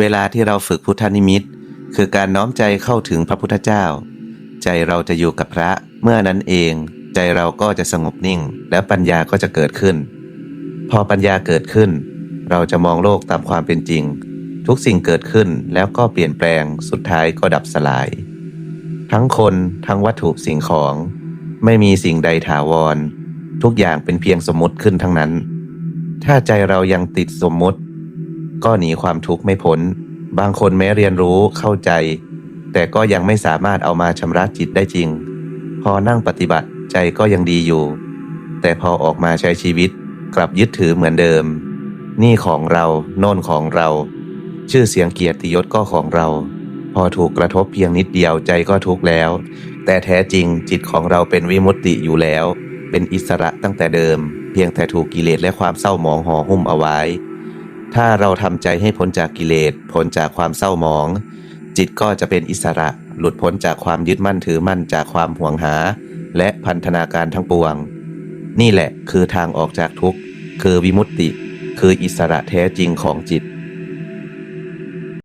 เวลาที่เราฝึกพุทธนิมิต คือการน้อมใจเข้าถึงพระพุทธเจ้า ใจเราจะอยู่กับพระเมื่อนั้นเอง ใจเราก็จะสงบนิ่ง และปัญญาก็จะเกิดขึ้น พอปัญญาเกิดขึ้น เราจะมองโลกตามความเป็นจริง ทุกสิ่งเกิดขึ้นแล้วก็เปลี่ยนแปลงสุดท้ายก็ดับสลาย ทั้งคนทั้งวัตถุสิ่งของ ไม่มีสิ่งใดถาวร ทุกอย่างเป็นเพียงสมมติขึ้นทั้งนั้น ถ้าใจเรายังติดสมมติ ก็หนีความทุกข์ไม่พ้น บางคนแม้เรียนรู้เข้าใจ แต่ก็ยังไม่สามารถเอามาชำระจิตได้จริง พอนั่งปฏิบัติใจก็ยังดีอยู่ แต่พอออกมาใช้ชีวิตกลับยึดถือเหมือนเดิม นี่ของเราโน่นของเรา ชื่อเสียงเกียรติยศก็ของเรา พอถูกกระทบเพียงนิดเดียวใจก็ทุกข์แล้ว แต่แท้จริงจิตของเราเป็นวิมุตติอยู่แล้ว เป็นอิสระตั้งแต่เดิม เพียงแต่ถูกกิเลสและความเศร้าหมองห่อหุ้มเอาไว้ ถ้าเราทำใจให้พ้นจากกิเลสพ้นจากความเศร้าหมอง จิตก็จะเป็นอิสระหลุดพ้นจากความยึดมั่นถือมั่นจากความห่วงหา และพันธนาการทั้งปวง นี่แหละคือทางออกจากทุกข์ คือวิมุตติ คืออิสระแท้จริงของจิต